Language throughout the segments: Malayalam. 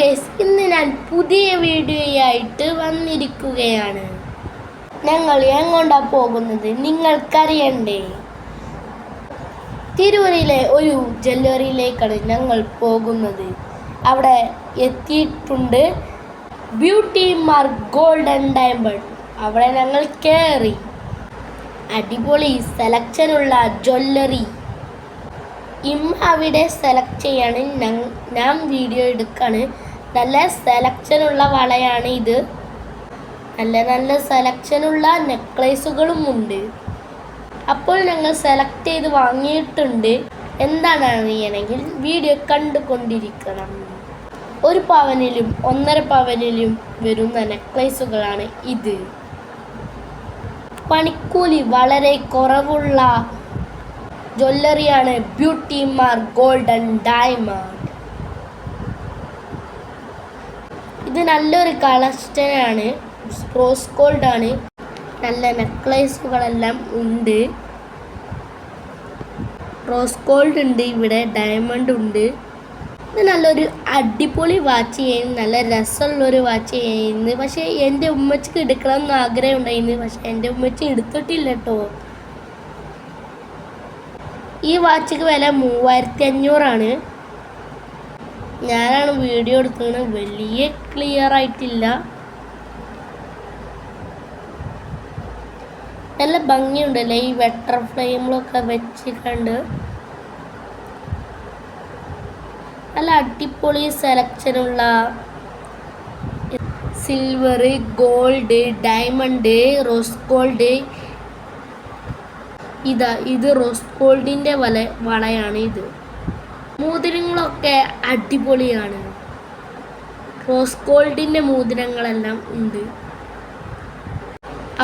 ഗേസ് ഇന്ന് ഞാൻ പുതിയ വീഡിയോയായിട്ട് വന്നിരിക്കുകയാണ്. ഞങ്ങൾ എങ്ങോട്ടാ പോകുന്നത്? നിങ്ങൾക്കറിയണ്ടേ? തിരൂരിലെ ഒരു ജ്വല്ലറിയിലേക്കാണ് ഞങ്ങൾ പോകുന്നത്. അവിടെ എത്തിയിട്ടുണ്ട് ബ്യൂട്ടി മാർക്ക് ഗോൾഡൻ ഡയമണ്ട്. അവിടെ ഞങ്ങൾ കയറി അടിപൊളി സെലക്ഷനുള്ള ജ്വല്ലറി. ഇമ്മ അവിടെ സെലക്ട് ചെയ്യാണ് ഞാൻ വീഡിയോ എടുക്കാണ്. നല്ല സെലക്ഷനുള്ള വളയാണ് ഇത് നല്ല നല്ല സെലക്ഷനുള്ള നെക്ലേസുകളും ഉണ്ട്. അപ്പോൾ ഞങ്ങൾ സെലക്ട് ചെയ്ത് വാങ്ങിയിട്ടുണ്ട്. എന്താണ് അറിയണമെങ്കിൽ വീഡിയോ കണ്ടുകൊണ്ടിരിക്കണം. ഒരു പവനിലും ഒന്നര പവനിലും വരുന്ന നെക്ലേസുകളാണ് ഇത്. പണിക്കൂലി വളരെ കുറവുള്ള ജ്വല്ലറിയാണ് ബ്യൂട്ടി മാർക്ക് ഗോൾഡൻ ഡയമണ്ട് ഇത് നല്ലൊരു കളക്ഷനാണ് റോസ് ഗോൾഡ് ആണ്. നല്ല നെക്ലേസുകളെല്ലാം ഉണ്ട്. റോസ് ഗോൾഡ് ഉണ്ട് ഇവിടെ ഡയമണ്ട് ഉണ്ട്. ഇത് നല്ലൊരു അടിപൊളി വാച്ച് ചെയ്യുന്നു. നല്ല രസമുള്ളൊരു വാച്ച് ചെയ്യുന്നു. പക്ഷേ എന്റെ ഉമ്മച്ചിക്ക് എടുക്കണം എന്ന് ആഗ്രഹം ഉണ്ടായിരുന്നു പക്ഷേ എന്റെ ഉമ്മച്ചി എടുത്തിട്ടില്ല കേട്ടോ. ഈ വാച്ചിക്ക് വില മൂവായിരത്തി അഞ്ഞൂറാണ് ഞാനാണ് വീഡിയോ എടുക്കുന്നത്. വലിയ ക്ലിയർ ആയിട്ടില്ല. നല്ല ഭംഗിയുണ്ടല്ലേ ഈ വെട്ടർ ഫ്ലെയിമിലൊക്കെ വെച്ച് കണ്ട് നല്ല അടിപൊളി സെലക്ഷനുള്ള silver gold diamond rose gold ഇതാ ഇത് റോസ് ഗോൾഡിന്റെ വല വളയാണ് ഇത്. മോതിരങ്ങളൊക്കെ അടിപൊളിയാണ്. റോസ് ഗോൾഡിന്റെ മോതിരങ്ങളെല്ലാം ഉണ്ട്.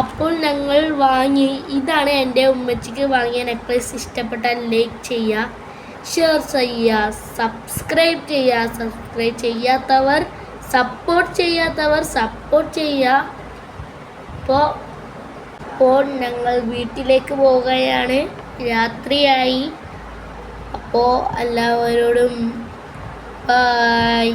അപ്പോൾ ഞങ്ങൾ വാങ്ങി ഇതാണ് എന്റെ ഉമ്മച്ചിക്ക് വാങ്ങിയ നെക്ലേസ് ഇഷ്ടപ്പെട്ടാൽ ലൈക്ക് ചെയ്യുക ഷെയർ ചെയ്യുക സബ്സ്ക്രൈബ് ചെയ്യുക. സബ്സ്ക്രൈബ് ചെയ്യാത്തവർ സപ്പോർട്ട് ചെയ്യാത്തവർ സപ്പോർട്ട് ചെയ്യുക. അപ്പോൾ അപ്പോൾ ഞങ്ങൾ വീട്ടിലേക്ക് പോവുകയാണ്. രാത്രിയായി. അപ്പോൾ എല്ലാവരോടും ബായ്